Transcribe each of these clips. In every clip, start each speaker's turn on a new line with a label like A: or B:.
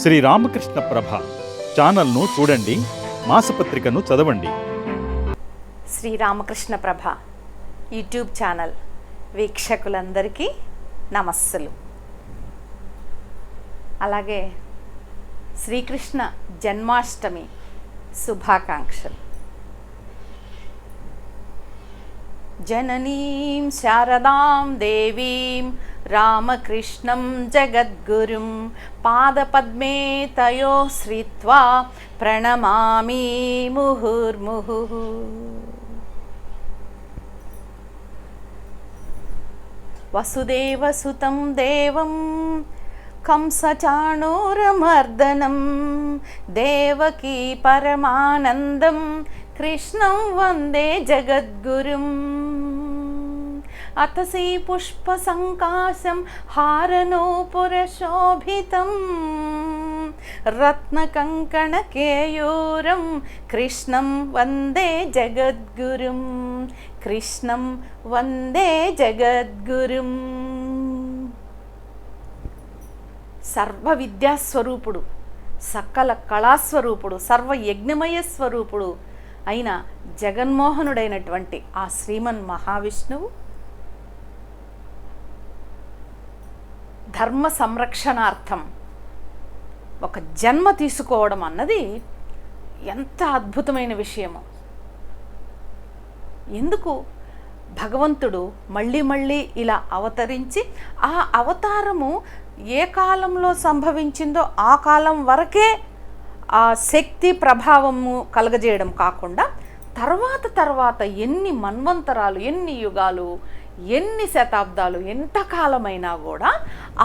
A: శ్రీ రామకృష్ణ ప్రభ ఛానల్ను చూడండి మాసపత్రికను చదవండి.
B: శ్రీరామకృష్ణ ప్రభ యూట్యూబ్ ఛానల్ వీక్షకులందరికీ నమస్సులు. అలాగే శ్రీకృష్ణ జన్మాష్టమి శుభాకాంక్షలు. జననీం శారదాం దేవీం రామకృష్ణం జగద్గురుం పాదపద్మే తయో శ్రీత్వా ప్రణమామి ముహుర్ముహు వసుదేవసుతం దేవం కంసచాణూరమర్దనం దేవకీ పరమానందం కృష్ణం వందే జగద్గురుం. అతసీ పుష్పసంకాశం హారనూపురశోభితం రత్నకంకణకేయూరం కృష్ణం వందే జగద్గురుం. కృష్ణం వందే జగద్గురుం. సర్వ విద్యాస్వరూపుడు సకల కళాస్వరూపుడు సర్వ యజ్ఞమయ స్వరూపుడు అయిన జగన్మోహనుడైనటువంటి ఆ శ్రీమన్ మహావిష్ణువు ధర్మ సంరక్షణార్థం ఒక జన్మ తీసుకోవడం అన్నది ఎంత అద్భుతమైన విషయము. ఎందుకు? భగవంతుడు మళ్ళీ మళ్ళీ ఇలా అవతరించి ఆ అవతారము ఏ కాలంలో సంభవించిందో ఆ కాలం వరకే ఆ శక్తి ప్రభావము కలగజేయడం కాకుండా తర్వాత తర్వాత ఎన్ని మన్వంతరాలు ఎన్ని యుగాలు ఎన్ని శతాబ్దాలు ఎంతకాలమైనా కూడా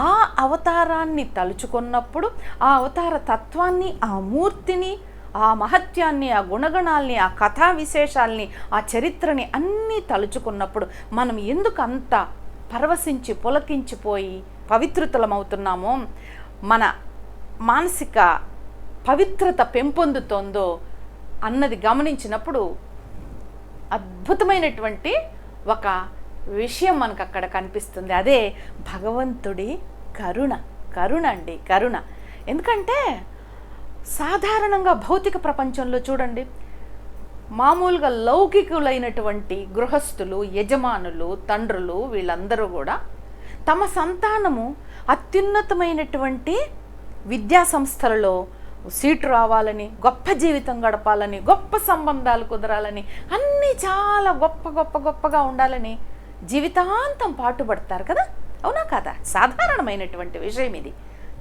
B: ఆ అవతారాన్ని తలుచుకున్నప్పుడు ఆ అవతార తత్వాన్ని ఆ మూర్తిని ఆ మహత్యాన్ని ఆ గుణగణాల్ని ఆ కథా విశేషాల్ని ఆ చరిత్రని అన్నీ తలుచుకున్నప్పుడు మనం ఎందుకు అంత పరవశించి పులకించిపోయి పవిత్రుతలమవుతున్నామో మన మానసిక పవిత్రత పెంపొందుతోందో అన్నది గమనించినప్పుడు అద్భుతమైనటువంటి ఒక విషయం మనకు అక్కడ కనిపిస్తుంది. అదే భగవంతుడి కరుణ కరుణ అండి కరుణ. ఎందుకంటే సాధారణంగా భౌతిక ప్రపంచంలో చూడండి మామూలుగా లౌకికులైనటువంటి గృహస్థులు యజమానులు తండ్రులు వీళ్ళందరూ కూడా తమ సంతానము అత్యున్నతమైనటువంటి విద్యా సంస్థలలో సీటు రావాలని గొప్ప జీవితం గడపాలని గొప్ప సంబంధాలు కుదరాలని అన్నీ చాలా గొప్ప గొప్ప గొప్పగా ఉండాలని జీవితాంతం పాటుపడతారు కదా? అవునా కదా? సాధారణమైనటువంటి విషయం ఇది.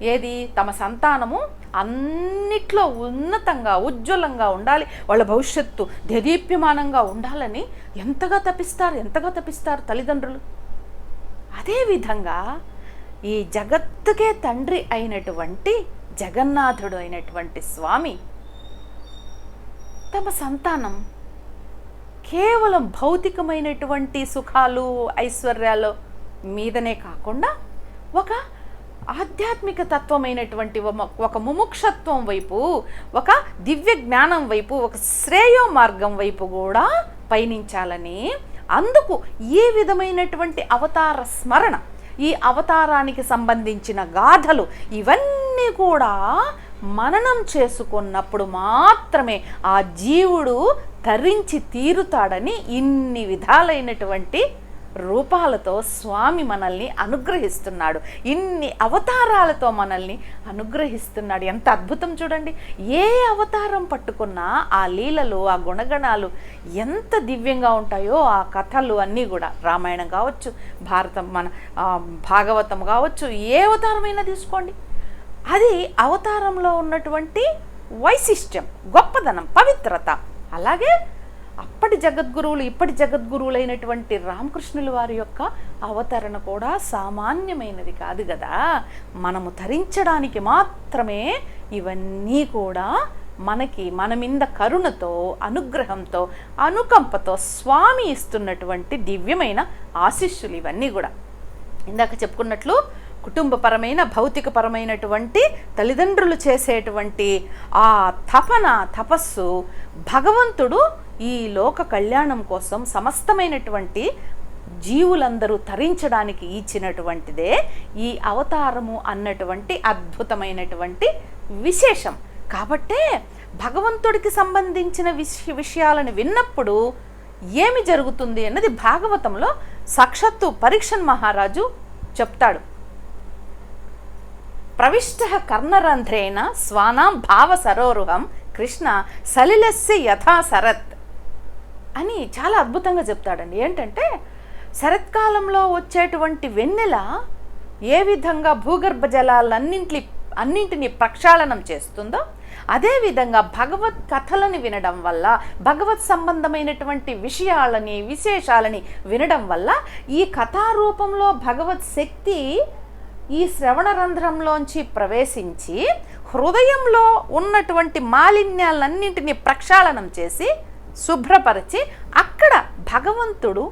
B: ఏది? తమ సంతానము అన్నిట్లో ఉన్నతంగా ఉజ్వలంగా ఉండాలి. వాళ్ళ భవిష్యత్తు దేదీప్యమానంగా ఉండాలని ఎంతగా తపిస్తారు ఎంతగా తపిస్తారు తల్లిదండ్రులు? అదేవిధంగా ఈ జగత్తుకే తండ్రి అయినటువంటి జగన్నాథుడు అయినటువంటి స్వామి తమ సంతానం కేవలం భౌతికమైనటువంటి సుఖాలు ఐశ్వర్యాలు మీదనే కాకుండా ఒక ఆధ్యాత్మిక తత్వమైనటువంటి ఒక- ముముక్షత్వం వైపు ఒక దివ్య జ్ఞానం వైపు ఒక శ్రేయో మార్గం వైపు కూడా పయనించాలని అందుకు ఈ విధమైనటువంటి అవతార స్మరణ ఈ అవతారానికి సంబంధించిన గాథలు ఇవన్నీ కూడా మననం చేసుకున్నప్పుడు మాత్రమే ఆ జీవుడు తరించి తీరుతాడని ఇన్ని విధాలైనటువంటి రూపాలతో స్వామి మనల్ని అనుగ్రహిస్తున్నాడు. ఇన్ని అవతారాలతో మనల్ని అనుగ్రహిస్తున్నాడు. ఎంత అద్భుతం చూడండి. ఏ అవతారం పట్టుకున్నా ఆ లీలలు ఆ గుణగణాలు ఎంత దివ్యంగా ఉంటాయో ఆ కథలు అన్నీ కూడా రామాయణం కావచ్చు భారతం మన భాగవతం కావచ్చు ఏ అవతారమైనా తీసుకోండి. అది అవతారంలో ఉన్నటువంటి వైశిష్ట్యం గొప్పదనం పవిత్రత. అలాగే అప్పటి జగద్గురువులు ఇప్పటి జగద్గురువులైనటువంటి రామకృష్ణుల వారి యొక్క అవతరణ కూడా సామాన్యమైనది కాదు కదా మనము ధరించడానికి మాత్రమే ఇవన్నీ కూడా మనకి మన మీద కరుణతో అనుగ్రహంతో అనుకంపతో స్వామి ఇస్తున్నటువంటి దివ్యమైన ఆశిష్యులు ఇవన్నీ కూడా. ఇందాక చెప్పుకున్నట్లు కుటుంబపరమైన భౌతికపరమైనటువంటి తల్లిదండ్రులు చేసేటువంటి ఆ తపన తపస్సు భగవంతుడు ఈ లోక కళ్యాణం కోసం సమస్తమైనటువంటి జీవులందరూ తరించడానికి ఇచ్చినటువంటిదే ఈ అవతారము అన్నటువంటి అద్భుతమైనటువంటి విశేషం. కాబట్టే భగవంతుడికి సంబంధించిన విష విషయాలను విన్నప్పుడు ఏమి జరుగుతుంది అన్నది భాగవతంలో సాక్షాత్తు పరీక్షన్ మహారాజు చెప్తాడు. ప్రవిష్ట కర్ణరంధ్రేణ స్వానాం భావ సరోరుహం కృష్ణ సలిలస్య యథా శరత్ అని చాలా అద్భుతంగా చెప్తాడండి. ఏంటంటే శరత్కాలంలో వచ్చేటువంటి వెన్నెల ఏ విధంగా భూగర్భ జలాలన్నింటి అన్నింటినీ ప్రక్షాళనం చేస్తుందో అదేవిధంగా భగవత్ కథలని వినడం వల్ల భగవత్ సంబంధమైనటువంటి విషయాలని విశేషాలని వినడం వల్ల ఈ కథారూపంలో భగవత్ శక్తి ఈ శ్రవణ రంధ్రంలోంచి ప్రవేశించి హృదయంలో ఉన్నటువంటి మాలిన్యాలన్నింటినీ ప్రక్షాళనం చేసి శుభ్రపరిచి అక్కడ భగవంతుడు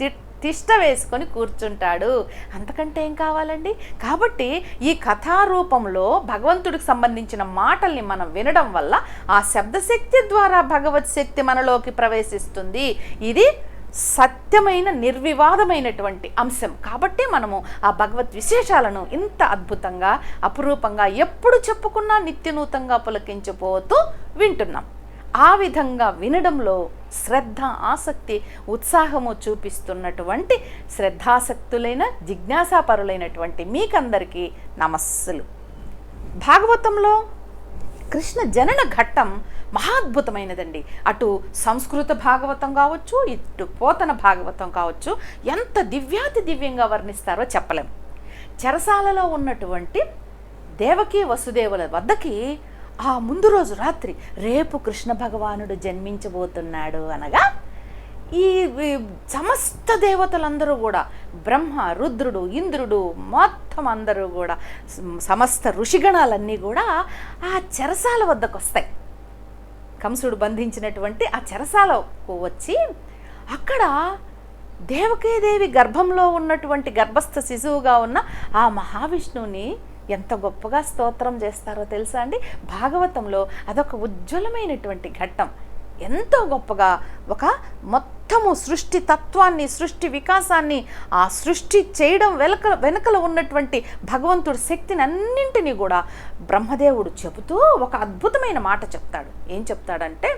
B: తి- తిష్ట వేసుకొని కూర్చుంటాడు. అంతకంటే ఏం కావాలండి? కాబట్టి ఈ కథారూపంలో భగవంతుడికి సంబంధించిన మాటల్ని మనం వినడం వల్ల ఆ శబ్దశక్తి ద్వారా భగవత్ శక్తి మనలోకి ప్రవేశిస్తుంది. ఇది సత్యమైన నిర్వివాదమైనటువంటి అంశం. కాబట్టి మనము ఆ భగవత్ విశేషాలను ఇంత అద్భుతంగా అపురూపంగా ఎప్పుడు చెప్పుకున్నా నిత్యనూతంగా పులకించిపోతూ వింటున్నాం. ఆ విధంగా వినడంలో శ్రద్ధ ఆసక్తి ఉత్సాహము చూపిస్తున్నటువంటి శ్రద్ధాసక్తులైన జిజ్ఞాసాపరులైనటువంటి మీకందరికీ నమస్సులు. భాగవతంలో కృష్ణ జనన ఘట్టం మహాద్భుతమైనదండి. అటు సంస్కృత భాగవతం కావచ్చు ఇటు పోతన భాగవతం కావచ్చు ఎంత దివ్యాతి దివ్యంగా వర్ణిస్తారో చెప్పలేం. చెరసాలలో ఉన్నటువంటి దేవకి వసుదేవుల వద్దకి ఆ ముందు రోజు రాత్రి రేపు కృష్ణ భగవానుడు జన్మించబోతున్నాడు అనగా ఈ సమస్త దేవతలందరూ కూడా బ్రహ్మ రుద్రుడు ఇంద్రుడు మొత్తం అందరూ కూడా సమస్త ఋషిగణాలన్నీ కూడా ఆ చెరసాల వద్దకు వస్తాయి కంసుడు బంధించినటువంటి ఆ చెరసాలకు వచ్చి అక్కడ దేవకీదేవి గర్భంలో ఉన్నటువంటి గర్భస్థ శిశువుగా ఉన్న ఆ మహావిష్ణువుని ఎంత గొప్పగా స్తోత్రం చేస్తారో తెలుసా అండి? భాగవతంలో అదొక ఉజ్వలమైనటువంటి ఘట్టం. ఎంతో గొప్పగా ఒక మొత్తము సృష్టి తత్వాన్ని సృష్టి వికాసాన్ని ఆ సృష్టి చేయడం వెనక వెనకల ఉన్నటువంటి భగవంతుడి శక్తిని అన్నింటినీ కూడా బ్రహ్మదేవుడు చెబుతూ ఒక అద్భుతమైన మాట చెప్తాడు. ఏం చెప్తాడంటే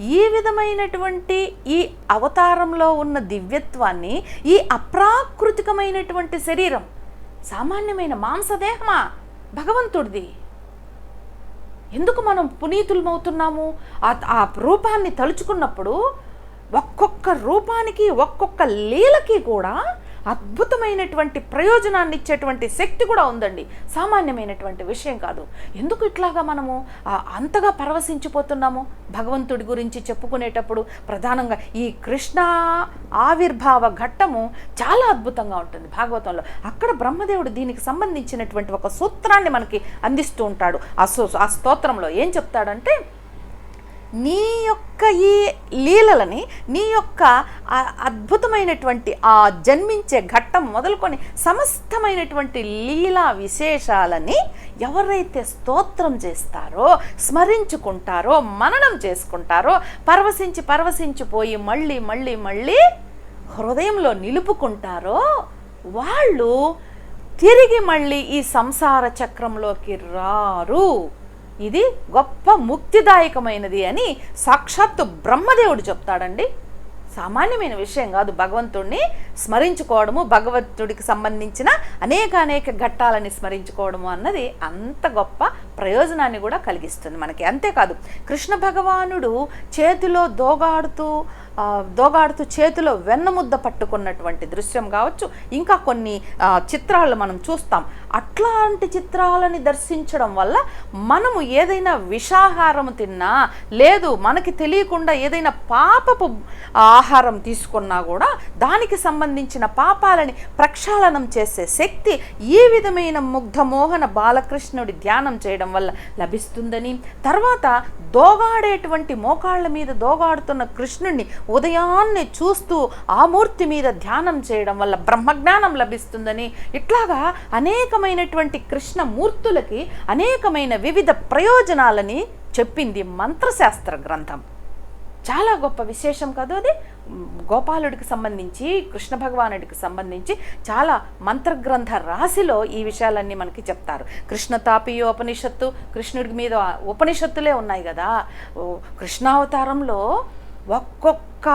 B: ఈ విధమైనటువంటి ఈ అవతారంలో ఉన్న దివ్యత్వాన్ని ఈ అప్రాకృతికమైనటువంటి శరీరం సామాన్యమైన మాంసదేహమా భగవంతుడిది. ఎందుకు మనం పునీతులమవుతున్నాము? ఆ ఆ రూపాన్ని తలుచుకున్నప్పుడు ఒక్కొక్క రూపానికి ఒక్కొక్క లీలకి కూడా అద్భుతమైనటువంటి ప్రయోజనాన్ని ఇచ్చేటువంటి శక్తి కూడా ఉందండి. సామాన్యమైనటువంటి విషయం కాదు. ఎందుకు ఇట్లాగా మనము అంతగా పరవశించిపోతున్నాము? భగవంతుడి గురించి చెప్పుకునేటప్పుడు ప్రధానంగా ఈ కృష్ణ ఆవిర్భావ ఘట్టము చాలా అద్భుతంగా ఉంటుంది భాగవతంలో. అక్కడ బ్రహ్మదేవుడు దీనికి సంబంధించినటువంటి ఒక సూత్రాన్ని మనకి అందిస్తూ ఉంటాడు. ఆ ఆ స్తోత్రంలో ఏం చెప్తాడంటే నీ యొక్క ఈ లీలలని నీ యొక్క అద్భుతమైనటువంటి ఆ జన్మించే ఘట్టం మొదలుకొని సమస్తమైనటువంటి లీలా విశేషాలని ఎవరైతే స్తోత్రం చేస్తారో స్మరించుకుంటారో మననం చేసుకుంటారో పరవశించి పరవశించిపోయి మళ్ళీ మళ్ళీ మళ్ళీ హృదయంలో నిలుపుకుంటారో వాళ్ళు తిరిగి మళ్ళీ ఈ సంసార చక్రంలోకి రారు. ఇది గొప్ప ముక్తిదాయకమైనది అని సాక్షాత్తు బ్రహ్మదేవుడు చెప్తాడండి. సామాన్యమైన విషయం కాదు. భగవంతుడిని స్మరించుకోవడము భగవంతుడికి సంబంధించిన అనేక అనేక ఘట్టాలని స్మరించుకోవడము అన్నది అంత గొప్ప ప్రయోజనాన్ని కూడా కలిగిస్తుంది మనకి. అంతేకాదు కృష్ణ భగవానుడు చేతిలో దోగాడుతూ దోగాడుతూ చేతిలో వెన్నముద్ద పట్టుకున్నటువంటి దృశ్యం కావచ్చు ఇంకా కొన్ని చిత్రాలు మనం చూస్తాం. అట్లాంటి చిత్రాలని దర్శించడం వల్ల మనము ఏదైనా విషాహారం తిన్నా లేదు మనకి తెలియకుండా ఏదైనా పాపపు ఆహారం తీసుకున్నా కూడా దానికి సంబంధించిన పాపాలని ప్రక్షాళనం చేసే శక్తి ఈ విధమైన ముగ్ధమోహన బాలకృష్ణుడి ధ్యానం చేయడం వల్ల లభిస్తుందని తర్వాత దోగాడేటువంటి మోకాళ్ళ మీద దోగాడుతున్న కృష్ణుణ్ణి ఉదయాన్నే చూస్తూ ఆ మూర్తి మీద ధ్యానం చేయడం వల్ల బ్రహ్మజ్ఞానం లభిస్తుందని ఇట్లాగా అనేకమైనటువంటి కృష్ణ మూర్తులకి అనేకమైన వివిధ ప్రయోజనాలని చెప్పింది మంత్రశాస్త్ర గ్రంథం. చాలా గొప్ప విశేషం కదా అది. గోపాలుడికి సంబంధించి కృష్ణ భగవానుడికి సంబంధించి చాలా మంత్రగ్రంథ రాశిలో ఈ విషయాలన్నీ మనకి చెప్తారు. కృష్ణ తాపీయోపనిషత్తు కృష్ణుడి మీద ఉపనిషత్తులే ఉన్నాయి కదా. ఓ, కృష్ణావతారంలో ఒక్కొక్క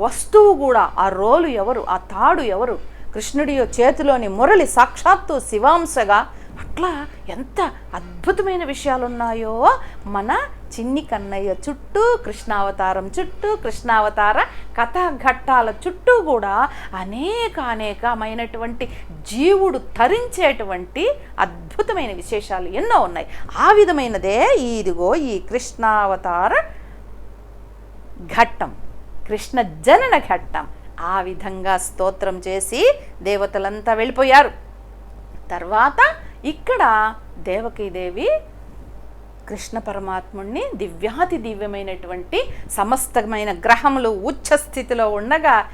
B: వస్తువు కూడా ఆ రోలు ఎవరు ఆ తాడు ఎవరు కృష్ణుడి చేతిలోని మురళి సాక్షాత్తు శివాంశగా అట్లా ఎంత అద్భుతమైన విషయాలు ఉన్నాయో మన చిన్ని కన్నయ్య చుట్టూ కృష్ణావతారం చుట్టూ కృష్ణావతార కథాఘట్టాల చుట్టూ కూడా అనేక అనేకమైనటువంటి జీవుడు తరించేటువంటి అద్భుతమైన విశేషాలు ఎన్నో ఉన్నాయి. ఆ విధమైనదే ఇదిగో ఈ కృష్ణావతార ఘట్టం కృష్ణ జనన ఘట్టం. ఆ విధంగా స్తోత్రం చేసి దేవతలంతా వెళ్ళిపోయారు. తర్వాత ఇక్కడ దేవకీదేవి కృష్ణ పరమాత్ముణ్ణి దివ్యాతి దివ్యమైనటువంటి సమస్తమైన గ్రహములు ఉచ్చ స్థితిలో ఉండగా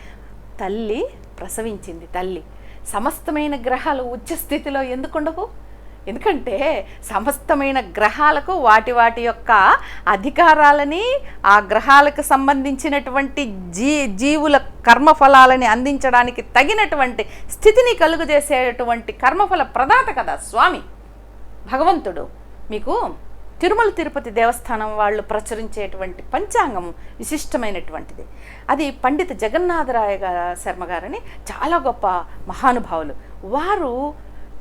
B: తల్లి ప్రసవించింది. తల్లి. సమస్తమైన గ్రహాలు ఉచ్చ స్థితిలో ఎందుకు ఉండవు? ఎందుకంటే సమస్తమైన గ్రహాలకు వాటి వాటి యొక్క అధికారాలని ఆ గ్రహాలకు సంబంధించినటువంటి జీ జీవుల కర్మఫలాలని అందించడానికి తగినటువంటి స్థితిని కలుగజేసేటువంటి కర్మఫల ప్రదాత కదా స్వామి. భగవంతుడు మీకు తిరుమల తిరుపతి దేవస్థానం వాళ్ళు ప్రచురించేటువంటి పంచాంగం విశిష్టమైనటువంటిది. అది పండిత జగన్నాథరాయ శర్మ గారని చాలా గొప్ప మహానుభావులు. వారు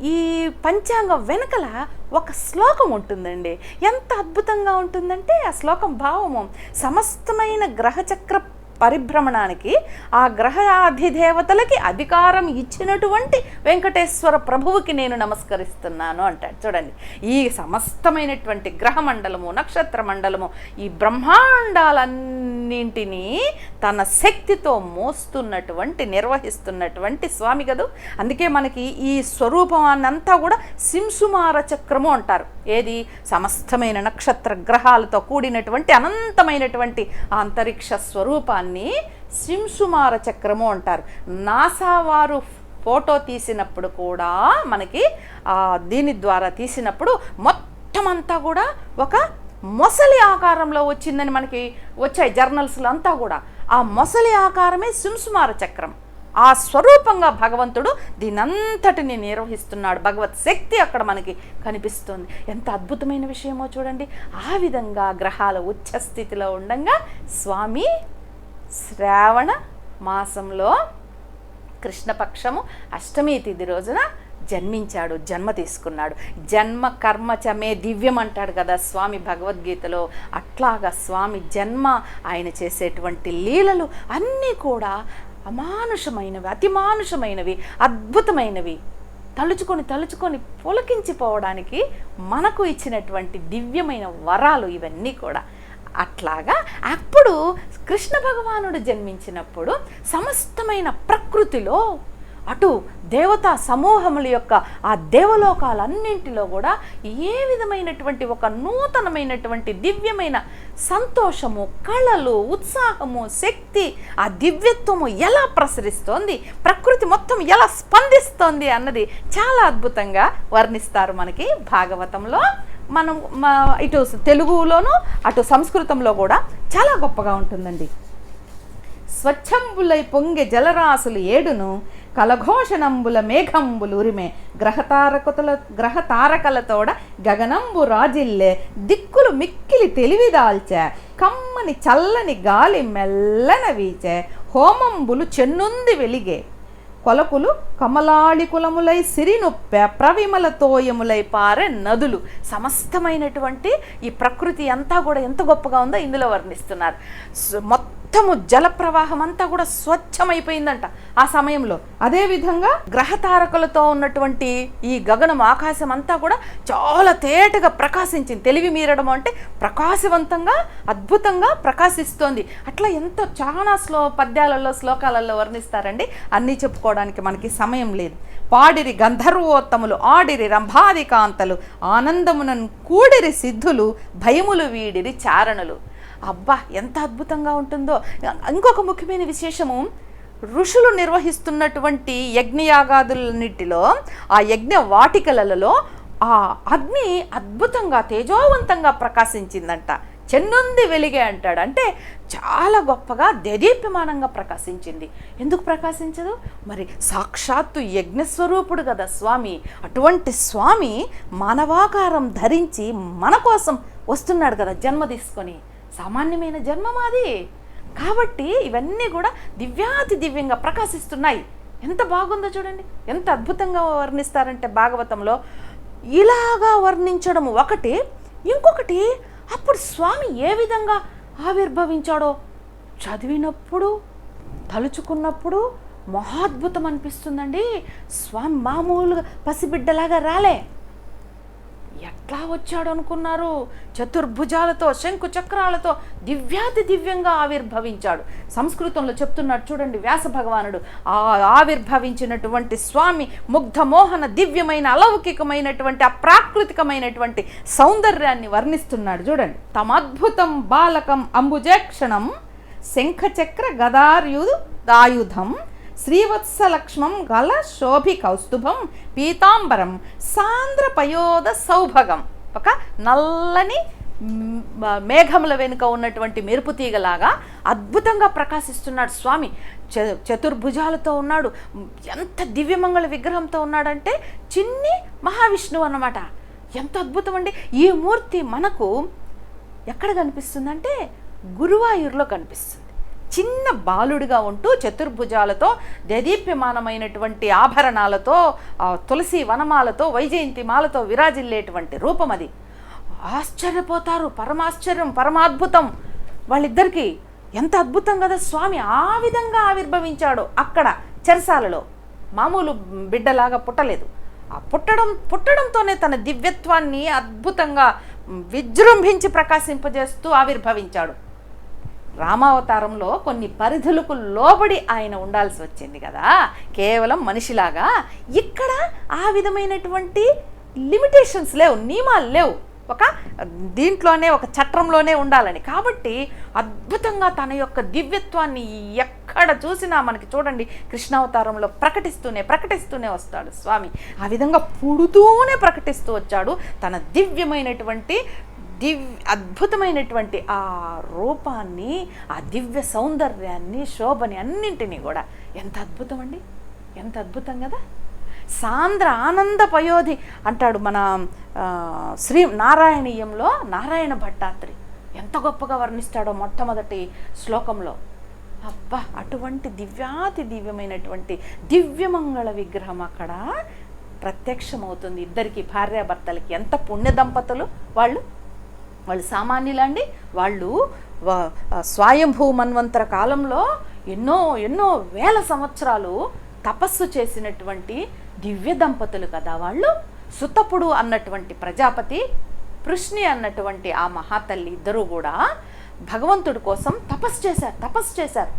B: ఈ పంచాంగం వెనకల ఒక శ్లోకం ఉంటుందండి. ఎంత అద్భుతంగా ఉంటుందంటే ఆ శ్లోకం భావము. సమస్తమైన గ్రహచక్ర పరిభ్రమణానికి ఆ గ్రహాధిదేవతలకి అధికారం ఇచ్చినటువంటి వెంకటేశ్వర ప్రభువుకి నేను నమస్కరిస్తున్నాను అంటాడు. చూడండి ఈ సమస్తమైనటువంటి గ్రహ మండలము నక్షత్ర మండలము ఈ బ్రహ్మాండాలన్నింటినీ తన శక్తితో మోస్తున్నటువంటి నిర్వహిస్తున్నటువంటి స్వామి కదూ. అందుకే మనకి ఈ స్వరూపాన్నంతా కూడా సింసుమార చక్రము అంటారు. ఏది? సమస్తమైన నక్షత్ర గ్రహాలతో కూడినటువంటి అనంతమైనటువంటి అంతరిక్ష స్వరూపాన్ని సింసుమార చక్రము అంటారు. నాసా వారు ఫోటో తీసినప్పుడు కూడా మనకి ఆ, దీని ద్వారా తీసినప్పుడు మొత్తం అంతా కూడా ఒక మొసలి ఆకారంలో వచ్చిందని మనకి వచ్చాయి జర్నల్స్లో అంతా కూడా. ఆ మొసలి ఆకారమే సింసుమార చక్రం. ఆ స్వరూపంగా భగవంతుడు దీనంతటిని నిర్వహిస్తున్నాడు. భగవత్ శక్తి అక్కడ మనకి కనిపిస్తుంది. ఎంత అద్భుతమైన విషయమో చూడండి. ఆ విధంగా గ్రహాల ఉచ్చస్థితిలో ఉండగా స్వామి శ్రావణ మాసంలో కృష్ణపక్షము అష్టమి తిథి రోజున జన్మించాడు జన్మ తీసుకున్నాడు. జన్మ కర్మ చమే దివ్యం అంటాడు కదా స్వామి భగవద్గీతలో. అట్లాగా స్వామి జన్మ ఆయన చేసేటువంటి లీలలు అన్నీ కూడా అమానుషమైనవి అతిమానుషమైనవి అద్భుతమైనవి. తలుచుకొని తలుచుకొని పులకించిపోవడానికి మనకు ఇచ్చినటువంటి దివ్యమైన వరాలు ఇవన్నీ కూడా. అట్లాగా అప్పుడు కృష్ణ భగవానుడు జన్మించినప్పుడు సమస్తమైన ప్రకృతిలో అటు దేవతా సమూహముల యొక్క ఆ దేవలోకాలన్నింటిలో కూడా ఏ విధమైనటువంటి ఒక నూతనమైనటువంటి దివ్యమైన సంతోషము కళలు ఉత్సాహము శక్తి ఆ దివ్యత్వము ఎలా ప్రసరిస్తోంది ప్రకృతి మొత్తం ఎలా స్పందిస్తోంది అన్నది చాలా అద్భుతంగా వర్ణిస్తారు మనకి భాగవతంలో. మనం ఇటు తెలుగులోను అటు సంస్కృతంలో కూడా చాలా గొప్పగా ఉంటుందండి. స్వచ్ఛంబులై పొంగె జలరాశులు ఏడును కలఘోషణంబుల మేఘంబులు ఉరిమే గ్రహతారకతుల గ్రహతారకలతోడ గగనంబు రాజిల్లే దిక్కులు మిక్కిలి తెలివిదాల్చే కమ్మని చల్లని గాలి మెల్లన వీచే హోమంబులు చెన్నుంది వెలిగే. కొలకులు కమలాళి కులములై సిరినొప్పె ప్రవిమల తోయములై పారే నదులు. సమస్తమైనటువంటి ఈ ప్రకృతి అంతా కూడా ఎంత గొప్పగా ఉందో ఇందులో వర్ణిస్తున్నారు. మొత్తము జల ప్రవాహం అంతా కూడా స్వచ్ఛమైపోయిందంట ఆ సమయంలో. అదేవిధంగా గ్రహతారకులతో ఉన్నటువంటి ఈ గగనం ఆకాశం అంతా కూడా చాలా తేటగా ప్రకాశించింది. తెలివి మీరడం అంటే ప్రకాశవంతంగా అద్భుతంగా ప్రకాశిస్తోంది. అట్లా ఎంతో చాలా శ్లో పద్యాలలో శ్లోకాలలో వర్ణిస్తారండి. అన్నీ చెప్పుకోవడానికి మనకి సమయం లేదు. పాడిరి గంధర్వోత్తములు ఆడిరి రంభాదికాంతలు ఆనందమునన్ కూడిరి సిద్ధులు భయములు వీడిరి చారణులు. అబ్బా ఎంత అద్భుతంగా ఉంటుందో. ఇంకొక ముఖ్యమైన విశేషము ఋషులు నిర్వహిస్తున్నటువంటి యజ్ఞయాగాదులన్నిటిలో ఆ యజ్ఞ వాటికలలో ఆ అగ్ని అద్భుతంగా తేజోవంతంగా ప్రకాశించిందంట. చెన్నుంది వెలిగే అంటాడు. అంటే చాలా గొప్పగా దదీప్యమానంగా ప్రకాశించింది. ఎందుకు ప్రకాశించదు? మరి సాక్షాత్తు యజ్ఞస్వరూపుడు కదా స్వామి. అటువంటి స్వామి మానవాకారం ధరించి మన కోసం వస్తున్నాడు కదా జన్మ తీసుకొని. సామాన్యమైన జన్మ మాది. కాబట్టి ఇవన్నీ కూడా దివ్యాతి దివ్యంగా ప్రకాశిస్తున్నాయి. ఎంత బాగుందో చూడండి. ఎంత అద్భుతంగా వర్ణిస్తారంటే భాగవతంలో ఇలాగా వర్ణించడం ఒకటి ఇంకొకటి అప్పుడు స్వామి ఏ విధంగా ఆవిర్భవించాడో చదివినప్పుడు తలుచుకున్నప్పుడు మహాద్భుతం అనిపిస్తుందండి. స్వామి మామూలుగా పసిబిడ్డలాగా రాలే. ఎట్లా వచ్చాడు అనుకున్నారు చతుర్భుజాలతో శంకు చక్రాలతో దివ్యాతి దివ్యంగా ఆవిర్భవించాడు. సంస్కృతంలో చెప్తున్నాడు చూడండి వ్యాస భగవానుడు ఆ ఆవిర్భవించినటువంటి స్వామి ముగ్ధ మోహన దివ్యమైన అలౌకికమైనటువంటి అప్రాకృతికమైనటువంటి సౌందర్యాన్ని వర్ణిస్తున్నాడు చూడండి. తమద్భుతం బాలకం అంబుజేక్షణం శంఖచక్ర గదార్యు దాయుధం శ్రీవత్సలక్ష్మం గల శోభి కౌస్తుభం పీతాంబరం సాంద్ర పయోద సౌభగం. ఒక నల్లని మేఘముల వెనుక ఉన్నటువంటి మెరుపు తీగలాగా అద్భుతంగా ప్రకాశిస్తున్నాడు స్వామి. చ చతుర్భుజాలతో ఉన్నాడు. ఎంత దివ్యమంగళ విగ్రహంతో ఉన్నాడంటే చిన్ని మహావిష్ణువు అన్నమాట. ఎంత అద్భుతం అండి. ఈ మూర్తి మనకు ఎక్కడ కనిపిస్తుందంటే గురువాయూరులో కనిపిస్తుంది. చిన్న బాలుడిగా ఉంటూ చతుర్భుజాలతో దదీప్యమానమైనటువంటి ఆభరణాలతో తులసి వనమాలతో వైజయంతి మాలతో విరాజిల్లేటువంటి రూపం అది. ఆశ్చర్యపోతారు పరమాశ్చర్యం పరమాద్భుతం. వాళ్ళిద్దరికీ ఎంత అద్భుతం కదా స్వామి ఆ విధంగా ఆవిర్భవించాడు అక్కడ చెరసాలలో. మామూలు బిడ్డలాగా పుట్టలేదు. ఆ పుట్టడం పుట్టడంతోనే తన దివ్యత్వాన్ని అద్భుతంగా విజృంభించి ప్రకాశింపజేస్తూ ఆవిర్భవించాడు. రామావతారంలో కొన్ని పరిధులకు లోబడి ఆయన ఉండాల్సి వచ్చింది కదా. కేవలం మనిషిలాగా ఇక్కడ ఆ విధమైనటువంటి లిమిటేషన్స్ లేవు నియమాలు లేవు. ఒక దీంట్లోనే ఒక చట్రంలోనే ఉండాలని. కాబట్టి అద్భుతంగా తన యొక్క దివ్యత్వాన్ని ఎక్కడ చూసినా మనకి చూడండి కృష్ణావతారంలో ప్రకటిస్తూనే ప్రకటిస్తూనే వస్తాడు స్వామి. ఆ విధంగా పుడుతూనే ప్రకటిస్తూ వచ్చాడు తన దివ్యమైనటువంటి దివ్య అద్భుతమైనటువంటి ఆ రూపాన్ని ఆ దివ్య సౌందర్యాన్ని శోభని అన్నింటినీ కూడా. ఎంత అద్భుతం అండి? ఎంత అద్భుతం కదా? సాంద్ర ఆనంద పయోధి అంటాడు మన శ్రీ నారాయణీయంలో నారాయణ భట్టాత్రి. ఎంత గొప్పగా వర్ణిస్తాడో మొట్టమొదటి శ్లోకంలో. అబ్బా అటువంటి దివ్యాతి దివ్యమైనటువంటి దివ్యమంగళ విగ్రహం అక్కడ ప్రత్యక్షమవుతుంది. ఇద్దరికి భార్యాభర్తలకి ఎంత పుణ్య దంపతులు వాళ్ళు? వాళ్ళు సామాన్యులండి. వాళ్ళు స్వయంభూ మన్వంతర కాలంలో ఎన్నో ఎన్నో వేల సంవత్సరాలు తపస్సు చేసినటువంటి దివ్య దంపతులు కదా వాళ్ళు. సుతపుడు అన్నటువంటి ప్రజాపతి పృష్ణి అన్నటువంటి ఆ మహాతల్లి ఇద్దరూ కూడా భగవంతుడి కోసం తపస్సు చేశారు తపస్సు చేశారు.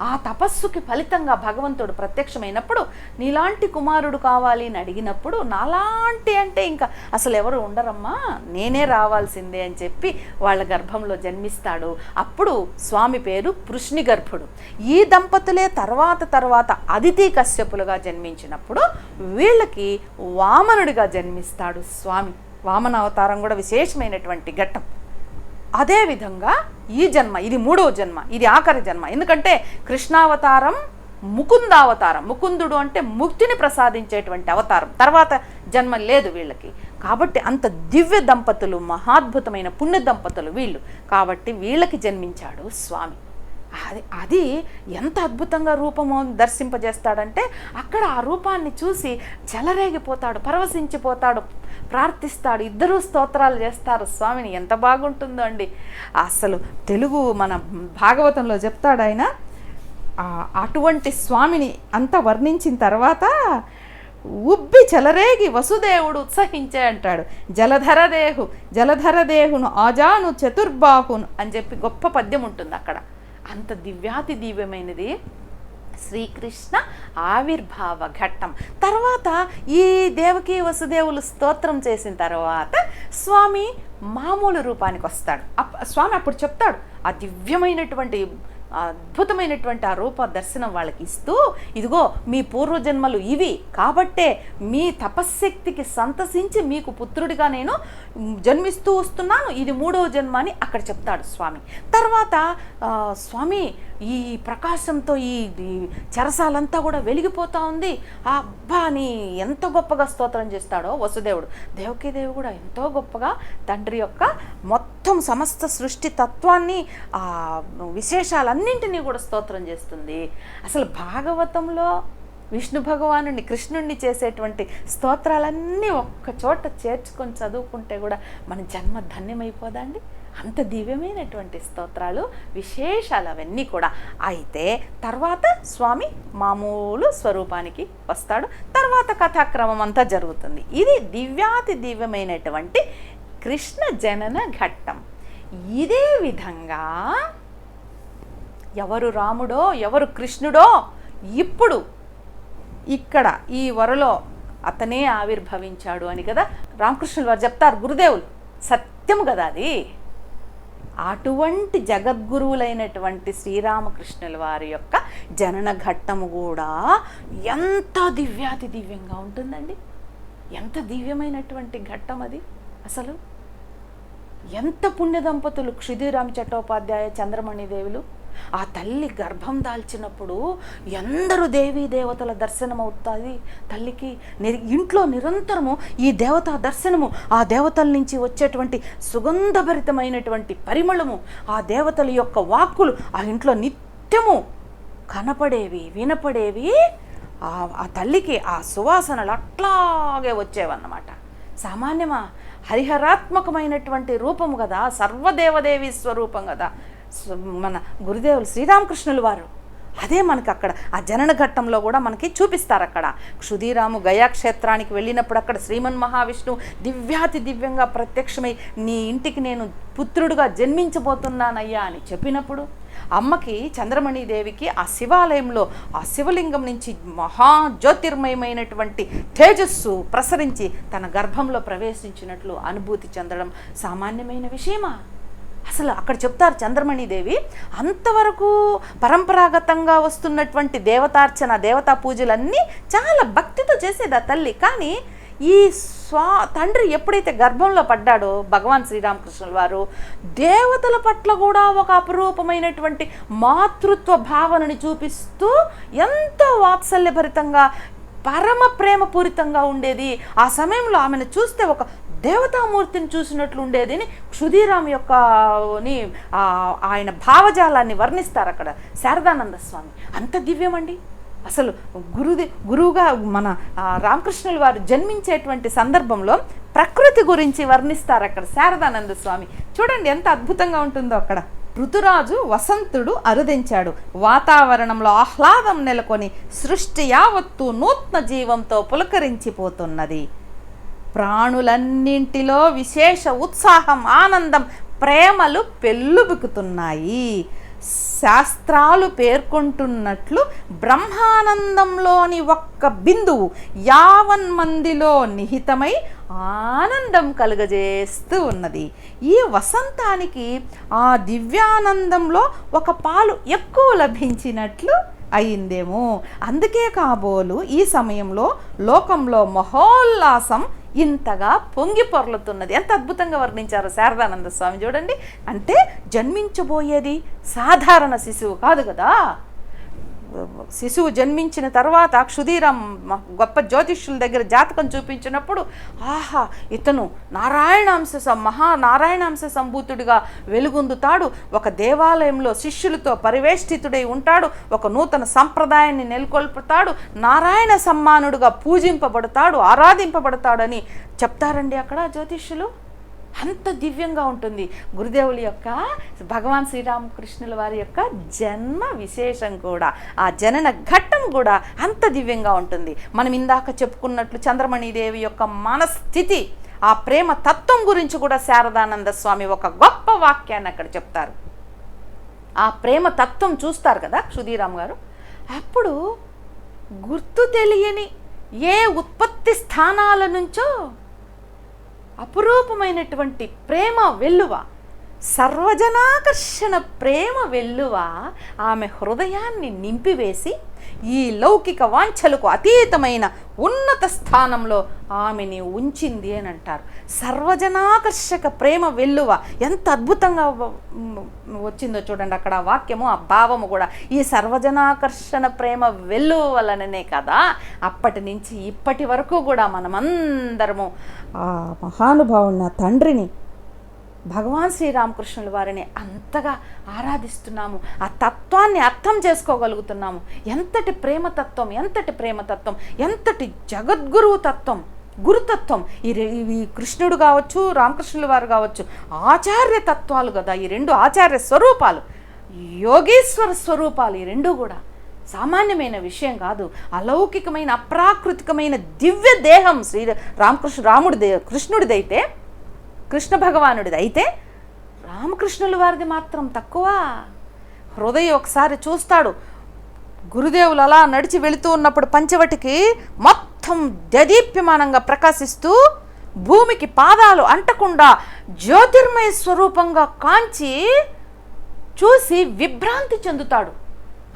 B: ఆ తపస్సుకి ఫలితంగా భగవంతుడు ప్రత్యక్షమైనప్పుడు నీలాంటి కుమారుడు కావాలి అని అడిగినప్పుడు నాలాంటి అంటే ఇంకా అసలు ఎవరు ఉండరమ్మా? నేనే రావాల్సిందే అని చెప్పి వాళ్ళ గర్భంలో జన్మిస్తాడు. అప్పుడు స్వామి పేరు పృష్ణి గర్భుడు. ఈ దంపతులే తర్వాత తర్వాత అదితి కశ్యపులుగా జన్మించినప్పుడు వీళ్ళకి వామనుడిగా జన్మిస్తాడు స్వామి. వామన అవతారం కూడా విశేషమైనటువంటి ఘట్టం. అదేవిధంగా ఈ జన్మ ఇది మూడవ జన్మ ఇది ఆఖరి జన్మ. ఎందుకంటే కృష్ణావతారం ముకుందావతారం. ముకుందుడు అంటే ముక్తిని ప్రసాదించేటువంటి అవతారం. తర్వాత జన్మ లేదు వీళ్ళకి. కాబట్టి అంత దివ్య దంపతులు మహాద్భుతమైన పుణ్య దంపతులు వీళ్ళు. కాబట్టి వీళ్ళకి జన్మించాడు స్వామి. అది అది ఎంత అద్భుతంగా రూపము దర్శింపజేస్తాడంటే అక్కడ ఆ రూపాన్ని చూసి చెలరేగిపోతాడు పరవశించిపోతాడు ప్రార్థిస్తాడు ఇద్దరూ స్తోత్రాలు చేస్తారు. స్వామిని ఎంత బాగుంటుందో అండి. అసలు తెలుగు మన భాగవతంలో చెప్తాడు ఆయన అటువంటి స్వామిని అంతా వర్ణించిన తర్వాత ఉబ్బి చెలరేగి వసుదేవుడు ఉత్సహించే అంటాడు. జలధరదేహు జలధరదేహును ఆజాను చతుర్బాహును అని చెప్పి గొప్ప పద్యం ఉంటుంది అక్కడ. అంత దివ్యాతి దివ్యమైనది శ్రీకృష్ణ ఆవిర్భావ ఘట్టం. తర్వాత ఈ దేవకి వసుదేవులు స్తోత్రం చేసిన తర్వాత స్వామి మామూలు రూపానికి వస్తాడు అప్- స్వామి అప్పుడు చెప్తాడు ఆ దివ్యమైనటువంటి అద్భుతమైనటువంటి ఆ రూప దర్శనం వాళ్ళకి ఇస్తూ ఇదిగో మీ పూర్వజన్మలు ఇవి కాబట్టే మీ తపశ్శక్తికి సంతసించి మీకు పుత్రుడిగా నేను జన్మిస్తూ వస్తున్నాను. ఇది మూడవ జన్మ అని అక్కడ చెప్తాడు స్వామి. తర్వాత స్వామి ఈ ప్రకాశంతో ఈ చెరసాలంతా కూడా వెలిగిపోతూ ఉంది. ఆ అబ్బాని ఎంత గొప్పగా స్తోత్రం చేస్తాడో వసుదేవుడు. దేవకీదేవి కూడా ఎంతో గొప్పగా తండ్రి యొక్క మొత్తం సమస్త సృష్టి తత్వాన్ని ఆ విశేషాలన్నింటినీ కూడా స్తోత్రం చేస్తుంది. అసలు భాగవతంలో విష్ణు భగవానుని కృష్ణుణ్ణి చేసేటువంటి స్తోత్రాలన్నీ ఒక్క చోట చేర్చుకొని చదువుకుంటే కూడా మన జన్మ ధన్యమైపోదండి అంత దివ్యమైనటువంటి స్తోత్రాలు విశేషాలు అవన్నీ కూడా. అయితే తర్వాత స్వామి మామూలు స్వరూపానికి వస్తాడు. తర్వాత కథాక్రమం అంతా జరుగుతుంది. ఇది దివ్యాతి దివ్యమైనటువంటి కృష్ణ జనన ఘట్టం. ఇదే విధంగా ఎవరు రాముడో ఎవరు కృష్ణుడో ఇప్పుడు ఇక్కడ ఈ వరలో అతనే ఆవిర్భవించాడు అని కదా రామకృష్ణులు వారు చెప్తారు. గురుదేవులు సత్యము కదా అది. అటువంటి జగద్గురువులైనటువంటి శ్రీరామకృష్ణుల వారి యొక్క జనన ఘట్టము కూడా ఎంత దివ్యాతి దివ్యంగా ఉంటుందండి. ఎంత దివ్యమైనటువంటి ఘట్టం అది అసలు. ఎంత పుణ్య దంపతులు క్షుదిరామ్ చట్టోపాధ్యాయ చంద్రమణి దేవులు ఆ తల్లి గర్భం దాల్చినప్పుడు ఎందరు దేవీ దేవతల దర్శనం అవుతుంది తల్లికి ఇంట్లో నిరంతరము ఈ దేవతా దర్శనము ఆ దేవతల నుంచి వచ్చేటువంటి సుగంధభరితమైనటువంటి పరిమళము ఆ దేవతల యొక్క వాక్కులు ఆ ఇంట్లో నిత్యము కనపడేవి వినపడేవి. ఆ తల్లికి ఆ సువాసనలు అట్లాగే వచ్చేవన్నమాట. సామాన్యమా హరిహరాత్మకమైనటువంటి రూపము కదా సర్వదేవదేవి స్వరూపం కదా మన గురుదేవులు శ్రీరామకృష్ణులు వారు. అదే మనకి అక్కడ ఆ జనన ఘట్టంలో కూడా మనకి చూపిస్తారు అక్కడ క్షుదీరాము గయాక్షేత్రానికి వెళ్ళినప్పుడు అక్కడ శ్రీమన్ మహావిష్ణువు దివ్యాతి దివ్యంగా ప్రత్యక్షమై నీ ఇంటికి నేను పుత్రుడుగా జన్మించబోతున్నానయ్యా అని చెప్పినప్పుడు అమ్మకి చంద్రమణి దేవికి ఆ శివాలయంలో ఆ శివలింగం నుంచి మహా జ్యోతిర్మయమైనటువంటి తేజస్సు ప్రసరించి తన గర్భంలో ప్రవేశించినట్లు అనుభూతి చెందడం సామాన్యమైన విషయమా? అసలు అక్కడ చెప్తారు చంద్రమణిదేవి అంతవరకు పరంపరాగతంగా వస్తున్నటువంటి దేవతార్చన దేవతా పూజలన్నీ చాలా భక్తితో చేసేది ఆ తల్లి. కానీ ఈ స్వా తండ్రి ఎప్పుడైతే గర్భంలో పడ్డాడో భగవాన్ శ్రీరామకృష్ణుల వారు దేవతల పట్ల కూడా ఒక అపురూపమైనటువంటి మాతృత్వ భావనని చూపిస్తూ ఎంతో వాత్సల్యభరితంగా పరమ ప్రేమపూరితంగా ఉండేది. ఆ సమయంలో ఆమెను చూస్తే ఒక దేవతామూర్తిని చూసినట్లు ఉండేది అని క్షుదీరామ్ యొక్క ఆయన భావజాలాన్ని వర్ణిస్తారు అక్కడ శారదానంద స్వామి. అంత దివ్యమండి. అసలు గురుది గురువుగా మన రామకృష్ణుల వారు జన్మించేటువంటి సందర్భంలో ప్రకృతి గురించి వర్ణిస్తారు అక్కడ శారదానంద స్వామి. చూడండి ఎంత అద్భుతంగా ఉంటుందో అక్కడ. ఋతురాజు వసంతుడు అరుదించాడు. వాతావరణంలో ఆహ్లాదం నెలకొని సృష్టి యావత్తు నూత్న జీవంతో పులకరించిపోతున్నది. ప్రాణులన్నింటిలో విశేష ఉత్సాహం ఆనందం ప్రేమలు పెళ్ళుబుకుతున్నాయి. శాస్త్రాలు పేర్కొంటున్నట్లు బ్రహ్మానందంలోని ఒక్క బిందువు యావన్ మందిలో నిహితమై ఆనందం కలుగజేస్తూ ఉన్నది. ఈ వసంతానికి ఆ దివ్యానందంలో ఒక పాలు ఎక్కువ లభించినట్లు అయిందేమో. అందుకే కాబోలు ఈ సమయంలో లోకంలో మహోల్లాసం ఇంతగా పొంగి పొర్లుతున్నది. ఎంత అద్భుతంగా వర్ణించారు శారదానంద స్వామి. చూడండి. అంటే జన్మించబోయేది సాధారణ శిశువు కాదు కదా? శిశువు జన్మించిన తర్వాత క్షుధీరం గొప్ప జ్యోతిష్యుల దగ్గర జాతకం చూపించినప్పుడు ఆహా ఇతను నారాయణాంశ మహా నారాయణాంశ సంభూతుడిగా వెలుగొందుతాడు. ఒక దేవాలయంలో శిష్యులతో పరివేష్టితుడై ఉంటాడు. ఒక నూతన సంప్రదాయాన్ని నెలకొల్పుతాడు. నారాయణ సమ్మానుడుగా పూజింపబడతాడు ఆరాధింపబడతాడని చెప్తారండి అక్కడ జ్యోతిష్యులు? అంత దివ్యంగా ఉంటుంది. గురుదేవుల యొక్క భగవాన్ శ్రీరామకృష్ణుల వారి యొక్క జన్మ విశేషం కూడా ఆ జనన ఘట్టం కూడా అంత దివ్యంగా ఉంటుంది. మనం ఇందాక చెప్పుకున్నట్లు చంద్రమణిదేవి యొక్క మనస్థితి ఆ ప్రేమ తత్వం గురించి కూడా శారదానంద స్వామి ఒక గొప్ప వాక్యాన్ని అక్కడ చెప్తారు. ఆ ప్రేమ తత్వం చూస్తారు కదా సుధీరామ్ గారు? అప్పుడు గుర్తు తెలియని ఏ ఉత్పత్తి స్థానాల నుంచో అపురూపమైనటువంటి ప్రేమ వెల్లువ సర్వజనాకర్షణ ప్రేమ వెల్లువ ఆమె హృదయాన్ని నింపివేసి ఈ లౌకిక వాంఛలకు అతీతమైన ఉన్నత స్థానంలో ఆమెని ఉంచింది అని అంటారు. సర్వజనాకర్షక ప్రేమ వెల్లువ ఎంత అద్భుతంగా వచ్చిందో చూడండి అక్కడ ఆ వాక్యము ఆ భావము కూడా. ఈ సర్వజనాకర్షణ ప్రేమ వెల్లువ వలననే కదా అప్పటి నుంచి ఇప్పటి వరకు కూడా మనమందరము ఆ మహానుభావున్న తండ్రిని భగవాన్ శ్రీరామకృష్ణుల వారిని అంతగా ఆరాధిస్తున్నాము. ఆ తత్వాన్ని అర్థం చేసుకోగలుగుతున్నాము. ఎంతటి ప్రేమతత్వం ఎంతటి ప్రేమతత్వం ఎంతటి జగద్గురువు తత్వం గురుతత్వం ఈ రె- కృష్ణుడు కావచ్చు రామకృష్ణుల వారు కావచ్చు ఆచార్య తత్వాలు కదా ఈ రెండు ఆచార్య స్వరూపాలు. యోగేశ్వర స్వరూపాలు ఈ రెండు కూడా. సామాన్యమైన విషయం కాదు. అలౌకికమైన అప్రాకృతికమైన దివ్య దేహం శ్రీ రామకృష్ణ రాముడిదే కృష్ణుడిదైతే కృష్ణ భగవానుడిది. అయితే రామకృష్ణుల వారిది మాత్రం తక్కువ. హృదయం ఒకసారి చూస్తాడు. గురుదేవులు అలా నడిచి వెళుతూ ఉన్నప్పుడు పంచవటికి మొత్తం దదీప్యమానంగా ప్రకాశిస్తూ భూమికి పాదాలు అంటకుండా జ్యోతిర్మయ స్వరూపంగా కాంచి చూసి విభ్రాంతి చెందుతాడు.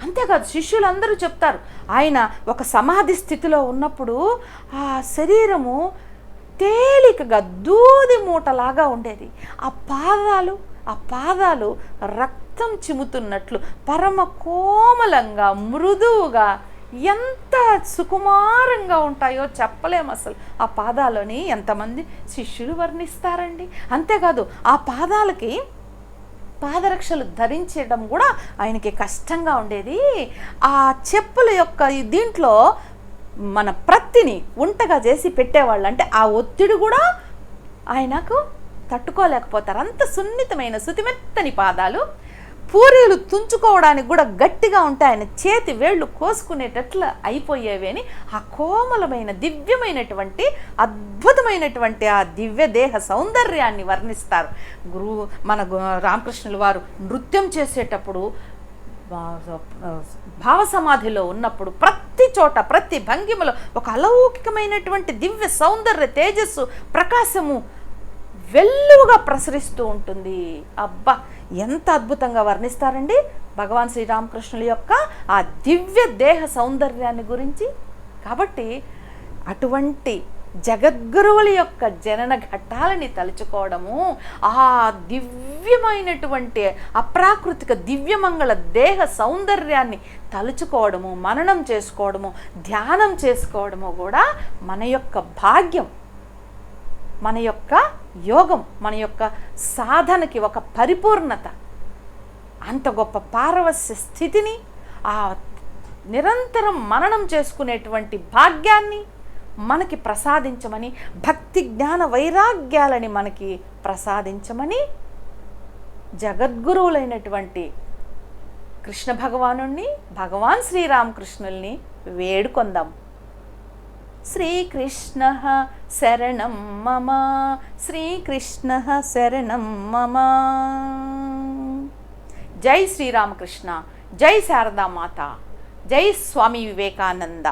B: అంతేకాదు శిష్యులందరూ చెప్తారు ఆయన ఒక సమాధి స్థితిలో ఉన్నప్పుడు ఆ శరీరము తేలికగా దూది మూటలాగా ఉండేది. ఆ పాదాలు ఆ పాదాలు రక్తం చిముతున్నట్లు పరమ కోమలంగా మృదువుగా ఎంత సుకుమారంగా ఉంటాయో చెప్పలేం అసలు. ఆ పాదాలని ఎంతమంది శిష్యులు వర్ణిస్తారండి? అంతేకాదు ఆ పాదాలకి పాదరక్షలు ధరించడం కూడా ఆయనకి కష్టంగా ఉండేది. ఆ చెప్పుల యొక్క దీంట్లో మన ప్రత్తిని ఉంటగా చేసి పెట్టేవాళ్ళు అంటే ఆ ఒత్తిడి కూడా ఆయనకు తట్టుకోలేకపోతారు. అంత సున్నితమైన శుతిమెత్తని పాదాలు పూరీలు తుంచుకోవడానికి కూడా గట్టిగా ఉంటాయి ఆయన చేతి వేళ్ళు కోసుకునేటట్లు అయిపోయేవి అని ఆ కోమలమైన దివ్యమైనటువంటి అద్భుతమైనటువంటి ఆ దివ్య దేహ సౌందర్యాన్ని వర్ణిస్తారు. గురువు మన గు- రామకృష్ణుల వారు నృత్యం చేసేటప్పుడు భావ సమాధిలో ఉన్నప్పుడు ప్రతి చోట ప్రతి భంగిమలో ఒక అలౌకికమైనటువంటి దివ్య సౌందర్య తేజస్సు ప్రకాశము వెల్లువగా ప్రసరిస్తూ ఉంటుంది. అబ్బా ఎంత అద్భుతంగా వర్ణిస్తారండి భగవాన్ శ్రీరామకృష్ణుల యొక్క ఆ దివ్య దేహ సౌందర్యాన్ని గురించి. కాబట్టి అటువంటి జగద్గురువుల యొక్క జనన ఘట్టాలని తలుచుకోవడము ఆ దివ్యమైనటువంటి అప్రాకృతిక దివ్యమంగళ దేహ సౌందర్యాన్ని తలుచుకోవడము మననం చేసుకోవడము ధ్యానం చేసుకోవడము కూడా మన యొక్క భాగ్యం మన యొక్క యోగం మన యొక్క సాధనకి ఒక పరిపూర్ణత. అంత గొప్ప పారవస్య స్థితిని ఆ నిరంతరం మననం చేసుకునేటువంటి భాగ్యాన్ని మనకి ప్రసాదించమని భక్తి జ్ఞాన వైరాగ్యాలని మనకి ప్రసాదించమని జగద్గురువులైనటువంటి కృష్ణ భగవాను భగవాన్ శ్రీరామకృష్ణుల్ని వేడుకొందాం. శ్రీకృష్ణ శరణం మమ శ్రీకృష్ణ శరణం మమ. జై శ్రీరామకృష్ణ జై శారదామాత జై స్వామి వివేకానంద.